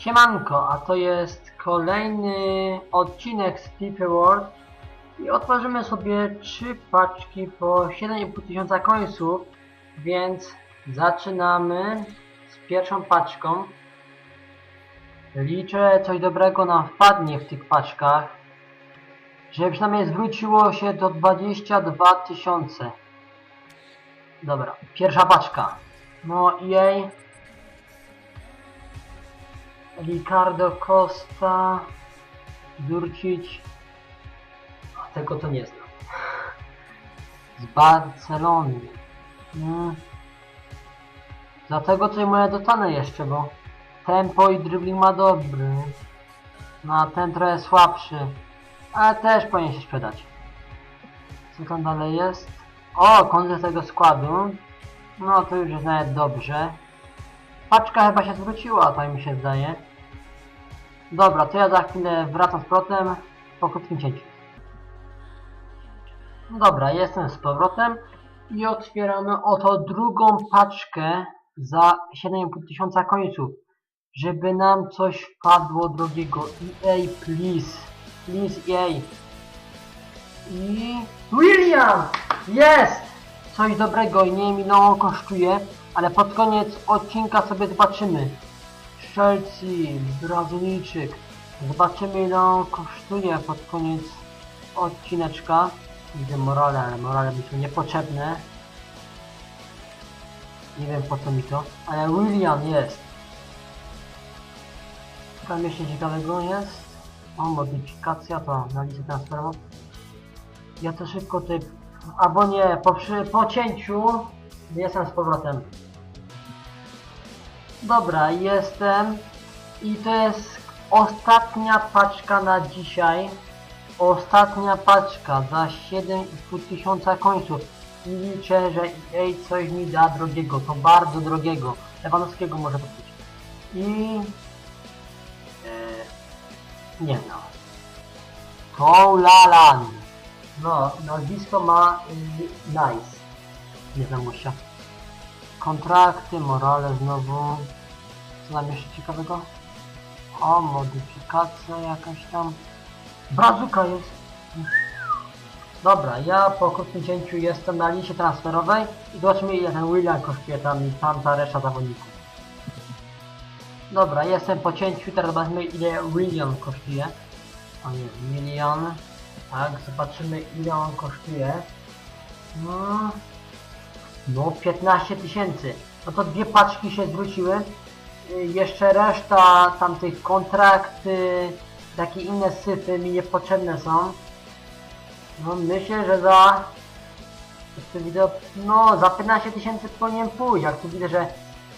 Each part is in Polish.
Siemanko, a to jest kolejny odcinek z Flipper World i otworzymy sobie trzy paczki po 7,5 tysiąca końców, więc zaczynamy z pierwszą paczką. Liczę coś dobrego nam wpadnie w tych paczkach, żeby przynajmniej zwróciło się do 22 tysiące. Dobra, pierwsza paczka. No i jej. Ricardo Costa, Durcic, a tego to nie znam. Z Barcelony. Mm. Dlatego coś moje dostanę jeszcze, bo tempo i dribbling ma dobry. No a ten trochę słabszy, ale też powinien się sprzedać. Co tam dalej jest? O, kąt tego składu. No to już jest nawet dobrze. Paczka chyba się zwróciła, tak mi się zdaje. Dobra, to ja za chwilę wracam z powrotem po krótkim cięciu. No Dobra, jestem z powrotem i otwieramy oto drugą paczkę za 7,5 tysiąca końców. Żeby nam coś wpadło drogiego. EA, please. Please, EA. I... William! Jest! Coś dobrego i nie wiem ile kosztuje, ale pod koniec odcinka sobie zobaczymy. Chelsea, Brazylijczyk. Zobaczymy ile on kosztuje pod koniec odcineczka. Widzę morale, ale morale mi są niepotrzebne. Nie wiem po co mi to, ale William jest. Tam jeszcze ciekawego jest. O, modyfikacja to na listę transferową. Ja to szybko tutaj, albo nie, po, przy, po cięciu jestem z powrotem. Dobra, jestem i to jest ostatnia paczka na dzisiaj. Ostatnia paczka za 7,5 tysiąca końców. I liczę, że EA coś mi da drogiego, to bardzo drogiego. Lewanowskiego może być. I... E, nie no. Toulalan. No, nazwisko ma y, Nice. Nie znam gościa. Kontrakty, morale znowu. Co tam jeszcze ciekawego? O, modyfikacja jakaś tam. Brazuka jest. Dobra, ja po krótkim cięciu jestem na liście transferowej i zobaczmy ile ten William kosztuje tam i tamta reszta zawodników. Dobra, jestem po cięciu, teraz zobaczmy ile William kosztuje. O nie, milion. Tak, zobaczymy ile on kosztuje. No, no 15 tysięcy. No to dwie paczki się zwróciły. Y, Jeszcze reszta tamtych kontrakty, takie inne syfy mi niepotrzebne są. No myślę, że za... tu widzę, no za 15 tysięcy powinien pójść. Jak tu widzę, że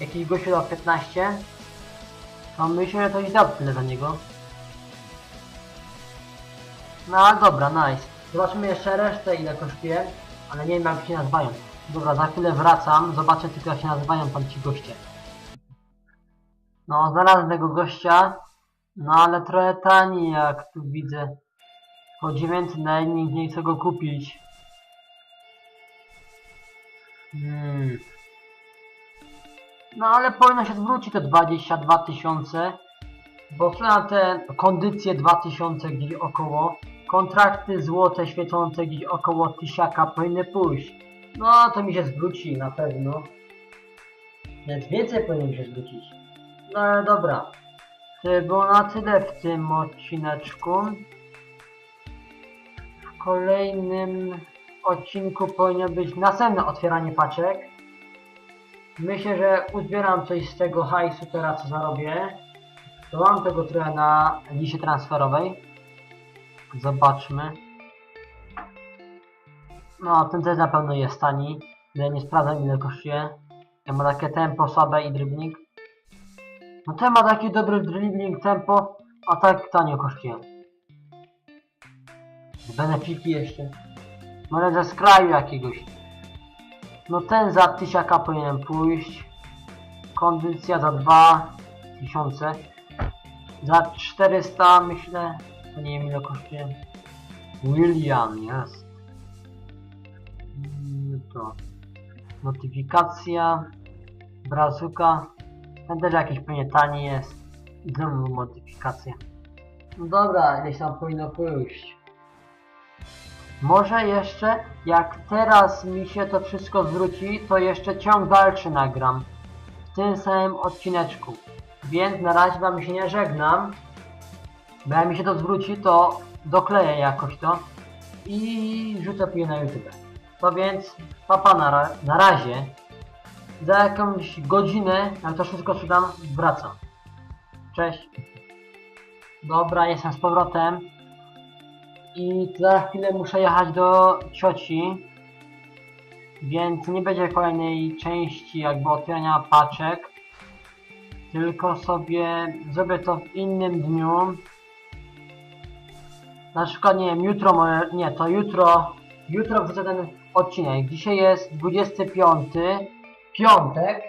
jakiś gościu dał 15, to myślę, że to i dał tyle za niego. No dobra, nice. Zobaczymy jeszcze resztę ile kosztuje, ale nie wiem jak się nazywają. Dobra, za chwilę wracam, zobaczę tylko jak się nazywają tam ci goście. No, znalazłem tego gościa, no ale trochę tani jak tu widzę. Po 900 na nikt nie chce go kupić. Hmm. No ale powinno się zwrócić te 22 tysiące. Bo na te kondycje 2000 gdzieś około. Kontrakty złote świecące gdzieś około tysiaka powinny pójść. No to mi się zwróci na pewno. Więc więcej powinien się zwrócić. Ale dobra. To było na tyle w tym odcineczku. W kolejnym odcinku powinno być następne otwieranie paczek. Myślę, że uzbieram coś z tego hajsu teraz co zarobię. To mam tego trochę na liście transferowej. Zobaczmy. No, ten też na pewno jest tani. Ja nie sprawdzam ile kosztuje. Ja ma takie tempo słabe i dribbling. No ten ma taki dobry dribbling, tempo, a tak tanio kosztuje. Benefiki jeszcze. Może ze skraju jakiegoś. No ten za tysiaka powinien pójść. Kondycja za 2000. Za 400 myślę. To nie wiem ile kosztuje. William jest. Mm, To. Notyfikacja. Brazuka. Ten też jakiś pewnie tani jest. I znowu modyfikacje. No dobra, gdzieś tam powinno pójść. Może jeszcze, jak teraz mi się to wszystko zwróci, to jeszcze ciąg dalszy nagram. W tym samym odcineczku. Więc na razie wam się nie żegnam. Bo jak mi się to zwróci, to dokleję jakoś to. I rzucę później na YouTube. To więc, papa na, ra na razie. Za jakąś godzinę, jak to wszystko sprzedam, wracam. Cześć. Dobra, jestem z powrotem. I za chwilę muszę jechać do cioci. Więc nie będzie kolejnej części jakby otwierania paczek. Tylko sobie zrobię to w innym dniu. Na przykład nie wiem, jutro może, nie, to jutro, jutro wrzucę ten odcinek. Dzisiaj jest 25, piątek,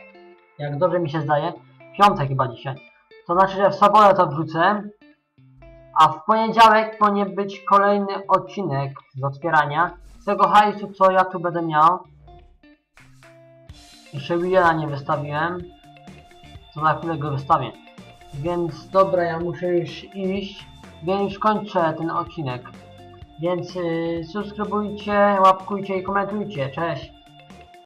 jak dobrze mi się zdaje, piątek chyba dzisiaj. To znaczy, że w sobotę to wrzucę, a w poniedziałek powinien być kolejny odcinek z otwierania. Z tego hajsu, co ja tu będę miał. Jeszcze Williana nie wystawiłem. To za chwilę go wystawię. Więc dobra, ja muszę już iść. Więc już kończę ten odcinek. Więc yy, subskrybujcie, łapkujcie i komentujcie. Cześć!